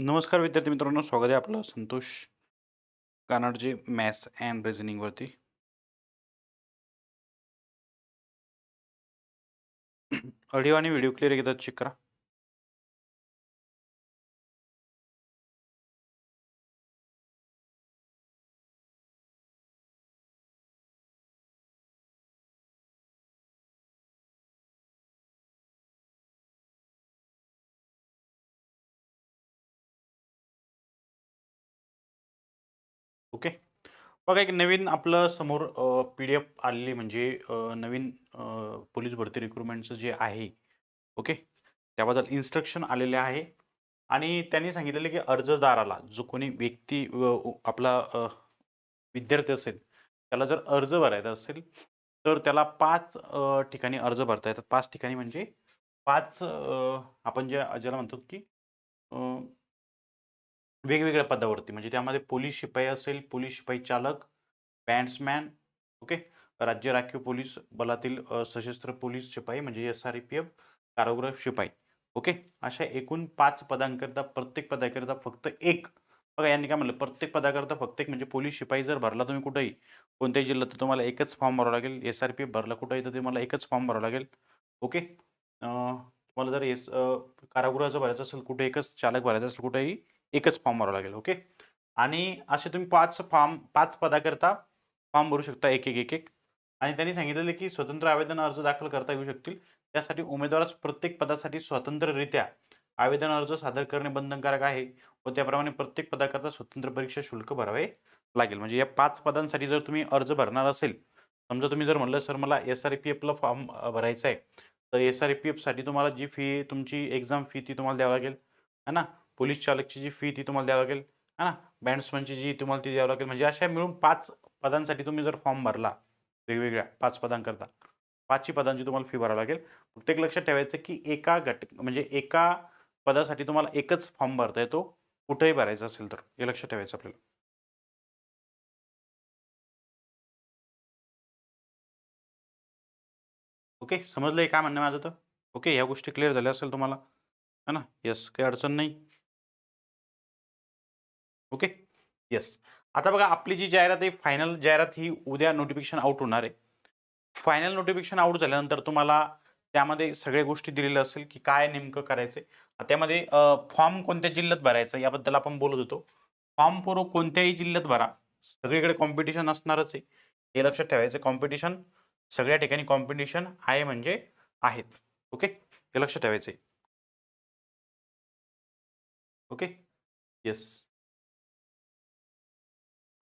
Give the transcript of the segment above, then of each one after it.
नमस्कार विद्यार्थी मित्रांनो स्वागत आहे आपलं संतोष कानडजी मॅथ्स अँड रिझनिंगवरती ऑडिओ आणि व्हिडिओ क्लिअर एकदा चेक करा. ओके. बघा एक नवीन आपलं समोर पी डी एफ आलेली म्हणजे नवीन पोलीस भरती रिक्रुटमेंटचं जे आहे ओके त्याबद्दल इन्स्ट्रक्शन आलेले आहे. आणि त्यांनी सांगितलेले की अर्जदाराला जो कोणी व्यक्ती आपला विद्यार्थी असेल त्याला जर अर्ज भरायचा असेल तर त्याला पाच ठिकाणी अर्ज भरता येतात. पाच ठिकाणी म्हणजे पाच आपण ज्या ज्याला म्हणतो की वेगवेगळ्या पदावरती. म्हणजे त्यामध्ये पोलीस शिपाई असेल पोलीस शिपाई चालक बँड्समॅन ओके? राज्य राखीव पोलीस बलातील सशस्त्र पोलीस शिपाई म्हणजे एस आर पी एफ कारागृह शिपाई ओके? अशा एकूण पाच पदांकरिता प्रत्येक पदाकरिता फक्त एक. बघा यांनी काय म्हणलं? प्रत्येक पदाकरिता फक्त एक. म्हणजे पोलीस शिपाई जर भरला तुम्ही कुठेही कोणत्याही जिल्ह्यात तर तुम्हाला एकच फॉर्म भरावा लागेल. एस आर पी एफ भरला कुठेही तर तुम्हाला एकच फॉर्म भरावा लागेल ओके? तुम्हाला जर एस कारागृहाचं भरायचं असेल कुठे एकच चालक भरायचं असेल कुठेही एकच फॉर्म भरावा लागेल ओके आणि असे तुम्ही पाच फॉर्म पाच पदाकरता फॉर्म भरू शकता एक एक एक एक. आणि त्यांनी सांगितलेले की स्वतंत्र आवेदन अर्ज दाखल करता येऊ शकतील. त्यासाठी उमेदवारास प्रत्येक पदासाठी स्वतंत्ररित्या आवेदन अर्ज सादर करणे बंधनकारक आहे व त्याप्रमाणे प्रत्येक पदाकरता स्वतंत्र परीक्षा शुल्क भरावे लागेल. म्हणजे या पाच पदांसाठी जर तुम्ही अर्ज भरणार असेल समजा तुम्ही जर म्हणलं सर मला एस आर पी एफला फॉर्म भरायचा आहे तर एस आर पी एफसाठी तुम्हाला जी फी तुमची एक्झाम फी ती तुम्हाला द्यावी लागेल. है ना? पोलीस चालकची जी फी ती तुम्हाला द्यावी लागेल है ना? बँड्समनची जी तुम्हाला ती द्यावी लागेल. म्हणजे अशा मिळून पाच पदांसाठी तुम्ही जर फॉर्म भरला वेगवेगळ्या पाच पदांकरता पाचही पदांची तुम्हाला फी भरावी लागेल. फक्त एक लक्षात ठेवायचं की एका गट म्हणजे एका पदासाठी तुम्हाला एकच फॉर्म भरता येतो कुठेही भरायचा असेल तर. हे लक्षात ठेवायचं आपल्याला. ओके? समजलं आहे काय म्हणणं माझं तर? ओके? ह्या गोष्टी क्लिअर झाल्या असेल तुम्हाला. है ना? यस काही अडचण नाही. ओके? येस आता बघा आपली जी जाहिरात आहे फायनल जाहिरात ही उद्या नोटिफिकेशन आउट होणार आहे. फायनल नोटिफिकेशन आउट झाल्यानंतर तुम्हाला त्यामध्ये सगळ्या गोष्टी दिलेल्या असेल की काय नेमकं करायचंय. त्यामध्ये फॉर्म कोणत्या जिल्ह्यात भरायचा याबद्दल आपण बोलत होतो. फॉर्म पूर्व कोणत्याही जिल्ह्यात भरा. सगळीकडे कॉम्पिटिशन असणारच आहे. हे लक्षात ठेवायचं कॉम्पिटिशन सगळ्या ठिकाणी कॉम्पिटिशन आहे म्हणजे आहेच ओके? हे लक्षात ठेवायचं ओके? येस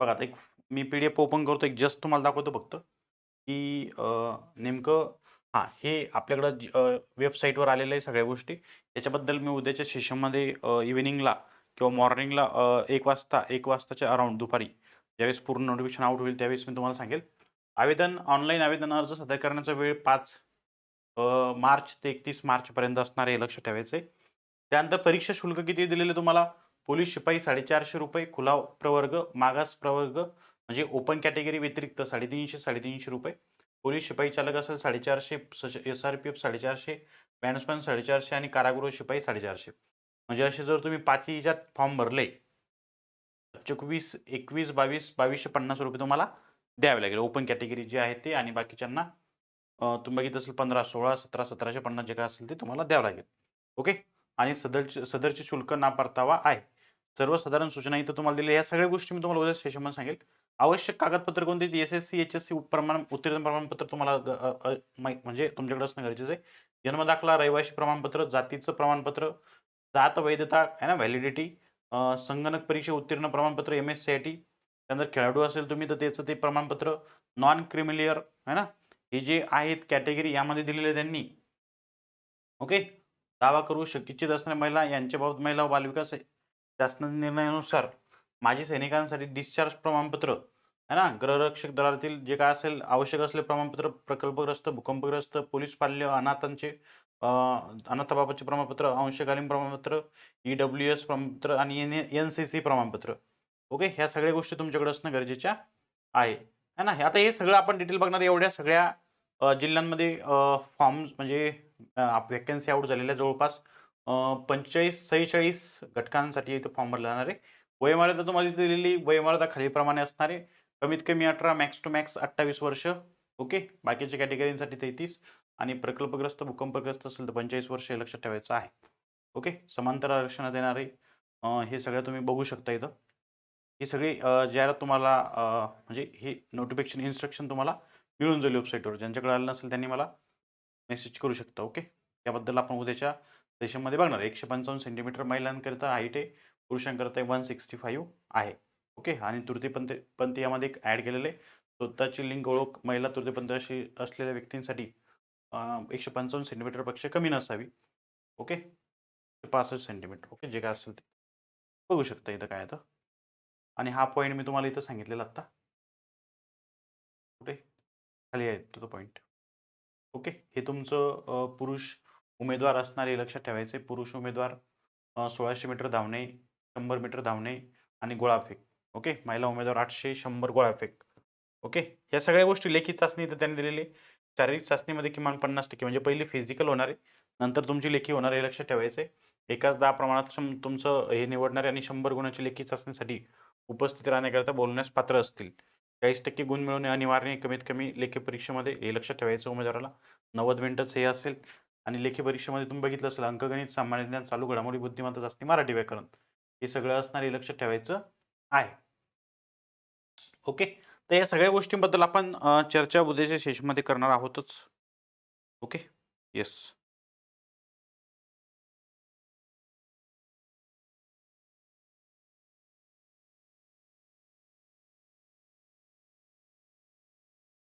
बघा आता एक मी पी डी एफ ओपन करतो एक जस्ट तुम्हाला दाखवतो फक्त की नेमकं हां हे आपल्याकडं वेबसाईटवर आलेलं आहे सगळ्या गोष्टी. त्याच्याबद्दल मी उद्याच्या सेशनमध्ये इव्हिनिंगला किंवा मॉर्निंगला एक वाजता एक वाजताच्या अराउंड दुपारी ज्यावेळेस पूर्ण नोटिफिकेशन आउट होईल त्यावेळेस मी तुम्हाला सांगेल. आवेदन ऑनलाईन आवेदन अर्ज सादर करण्याचा वेळ पाच मार्च ते एकतीस मार्चपर्यंत असणार आहे हे लक्षात ठेवायचं आहे त्यानंतर परीक्षा शुल्क किती दिलेलं तुम्हाला? पोलीस शिपाई साडेचारशे रुपये खुला प्रवर्ग मागास प्रवर्ग म्हणजे ओपन कॅटेगरी व्यतिरिक्त साडेतीनशे साडेतीनशे रुपये. पोलीस शिपाई चालक असेल साडेचारशे एस आर पी एफ साडेचारशे बॅन्समॅन साडेचारशे आणि कारागृह शिपाई साडेचारशे. म्हणजे असे जर तुम्ही पाचही ह्याच्यात फॉर्म भरले चोवीस एकवीस बावीस बावीसशे पन्नास रुपये तुम्हाला द्यावे लागेल. ओपन कॅटेगरी जे आहे ते आणि बाकीच्यांना तुम्ही बघित असेल पंधरा सोळा सतरा सतराशे पन्नास जे काय असेल ते तुम्हाला द्यावं लागेल. ओके? आणि सदरचे सदरचे शुल्क ना परतावा आहे. सर्वसाधारण सूचना इथं तुम्हाला दिल्या या सगळ्या गोष्टी मी तुम्हाला उद्या सेशनमध्ये सांगेल. आवश्यक कागदपत्र कोणती S S C H S C प्रमाण उत्तीर्ण प्रमाणपत्र तुम्हाला म्हणजे तुमच्याकडे असणं गरजेचं आहे. जन्मदाखला रहिवासी प्रमाणपत्र जातीचं प्रमाणपत्र जात वैधता आहे ना व्हॅलिडिटी संगणक परीक्षा उत्तीर्ण प्रमाणपत्र M S C I T त्यानंतर खेळाडू असेल तुम्ही तर त्याचं ते प्रमाणपत्र नॉन क्रिमिलियर आहे ना हे जे आहेत कॅटेगरी यामध्ये दिलेले त्यांनी. ओके दावा करू शक इच्छित असणाऱ्या महिला यांच्याबाबत महिला बालविकास शासनाच्या निर्णयानुसार माजी सैनिकांसाठी डिस्चार्ज प्रमाणपत्र है ना? ग्रहरक्षक दलातील जे काय असेल आवश्यक असले प्रमाणपत्र प्रकल्पग्रस्त भूकंपग्रस्त पोलीस पाल्य अनाथांचे अनाथबाबाचे प्रमाणपत्र अंशकालीन प्रमाणपत्र ई डब्ल्यू एस प्रमाणपत्र आणि एन एन सी सी प्रमाणपत्र. ओके? ह्या सगळ्या गोष्टी तुमच्याकडे असणं गरजेच्या आहे. है ना? आता हे सगळं आपण डिटेल बघणार एवढ्या सगळ्या जिल्ह्यांमध्ये फॉर्म म्हणजे व्हॅकन्सी आउट झालेल्या जवळपास पंचेचाळीस सेहेचाळीस घटकांसाठी इथं फॉर्म भरला जाणार आहे. वयमर्यादा तुम्हाला इथे दिलेली वयमर्यादा खालीप्रमाणे असणार आहे. कमीत कमी अठरा मॅक्स टू मॅक्स अठ्ठावीस वर्ष. ओके? बाकीच्या कॅटेगरींसाठी तेहतीस. आणि प्रकल्पग्रस्त भूकंपग्रस्त असेल तर पंचेचाळीस वर्ष हे लक्षात ठेवायचं आहे. ओके? समांतर आरक्षण देणारे हे सगळं तुम्ही बघू शकता इथं. ही सगळी जाहिरात तुम्हाला म्हणजे हे नोटिफिकेशन इन्स्ट्रक्शन तुम्हाला मिळून जाईल वेबसाईटवर ज्यांच्याकडे आलं नसेल त्यांनी मला मेसेज करू शकता. ओके? त्याबद्दल आपण उद्याच्या देशामध्ये बघणार एकशे पंचावन्न सेंटीमीटर महिलांकरिता हाईट आहे पुरुषांकरिता वन सिक्स्टी फाईव्ह आहे. ओके आणि तृतीयपंथी पंथी यामध्ये एक ॲड केलेले स्वतःची लिंग ओळख महिला तृतीयपंथी असलेल्या व्यक्तींसाठी एकशे पंचावन्न सेंटीमीटरपेक्षा कमी नसावी. ओके पासष्ट सेंटीमीटर ओके जे काय असेल ते. बघू शकता इथं काय आता. आणि हा पॉईंट मी तुम्हाला इथं सांगितलेला आत्ता. कुठे खाली आहे तो पॉईंट ओके हे तुमचं पुरुष उमेदवार असणारे लक्षात ठेवायचे पुरुष उमेदवार सोळाशे मीटर धावणे शंभर मीटर धावणे आणि गोळाफेक ओके? महिला उमेदवार आठशे शंभर गोळाफेक ओके? या सगळ्या गोष्टी लेखी चाचणी इथं त्यांनी दिलेली शारीरिक चाचणीमध्ये किमान पन्नास टक्के म्हणजे पहिली फिजिकल होणार आहे नंतर तुमची लेखी होणार आहे हे लक्षात ठेवायचे. एकाच दहा प्रमाणात तुमचं हे निवडणारे आणि शंभर गुणाची लेखी चाचणीसाठी उपस्थित राहण्याकरता बोलण्यास पात्र असतील. चाळीस टक्के गुण मिळवणे अनिवार्य कमीत कमी लेखी परीक्षेमध्ये हे लक्षात ठेवायचं उमेदवाराला. नव्वद मिनिटच हे असेल. आणि लेखी परीक्षेमध्ये तुम्ही बघितलं असेल अंकगणित सामान्य ज्ञान चालू घडामोडी बुद्धिमत्ता असते मराठी व्याकरण हे सगळं असणारे लक्ष ठेवायचं आहे. ओके? तर या सगळ्या गोष्टींबद्दल आपण चर्चा उद्याच्या सेशनमध्ये करणार आहोतच. ओके? येस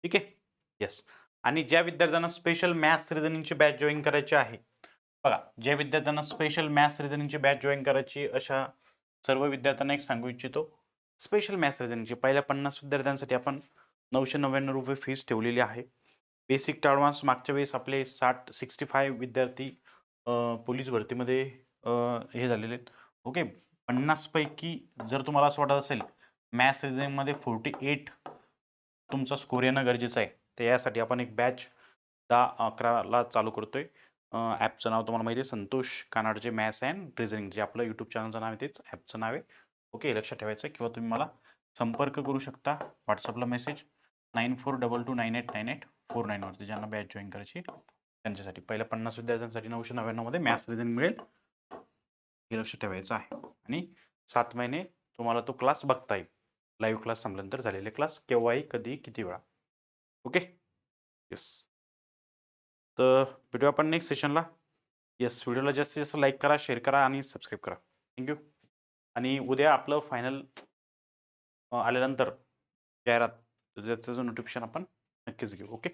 ठीक आहे? येस आणि ज्या विद्यार्थ्यांना स्पेशल मॅथ्स रिझनिंगची बॅच जॉईन करायची आहे बघा ज्या विद्यार्थ्यांना स्पेशल मॅथ्स रिझनिंगची बॅच जॉईन करायची अशा सर्व विद्यार्थ्यांना एक सांगू इच्छितो स्पेशल मॅथ्स रिझनिंगची पहिल्या पन्नास विद्यार्थ्यांसाठी आपण नऊशे नव्याण्णव रुपये फीस ठेवलेली आहे. बेसिक टू ॲडव्हान्स मागच्या वेळेस आपले साठ सिक्स्टी फाय विद्यार्थी पोलीस भरतीमध्ये हे झालेले आहेत. ओके पन्नासपैकी जर तुम्हाला असं वाटत असेल मॅथ्स रिझनिंगमध्ये फोर्टी एट तुमचा स्कोर येणं गरजेचं आहे. तर यासाठी आपण एक बॅच दहा अकराला चालू करतो आहे ॲपचं नाव तुम्हाला माहिती आहे संतोष कानाडचे मॅथ्स अँड रिझनिंग जे आपलं यूट्यूब चॅनलचं नाव आहे तेच ॲपचं नाव आहे. ओके लक्षात ठेवायचं आहे किंवा तुम्ही मला संपर्क करू शकता व्हॉट्सअपला message nine four double two nine eight nine eight four नाईनवरती ज्यांना बॅच जॉईन करायची त्यांच्यासाठी. पहिल्या पन्नास विद्यार्थ्यांसाठी नऊशे नव्याण्णवमध्ये मॅथ्स रिझनिंग मिळेल. हे लक्षात ठेवायचं आहे. आणि सात महिने तुम्हाला तो क्लास बघता येईल. लाईव्ह क्लास संपल्यानंतर झालेले क्लास केव्हाही कधी किती वेळा. ओके? येस तर भेटूया आपण नेक्स्ट सेशनला येस व्हिडिओला जास्तीत जास्त लाईक करा शेअर करा आणि सबस्क्राईब करा. थँक्यू आणि उद्या आपलं फायनल आल्यानंतर जाहिरात त्याचं नोटिफिकेशन आपण नक्कीच घेऊ. ओके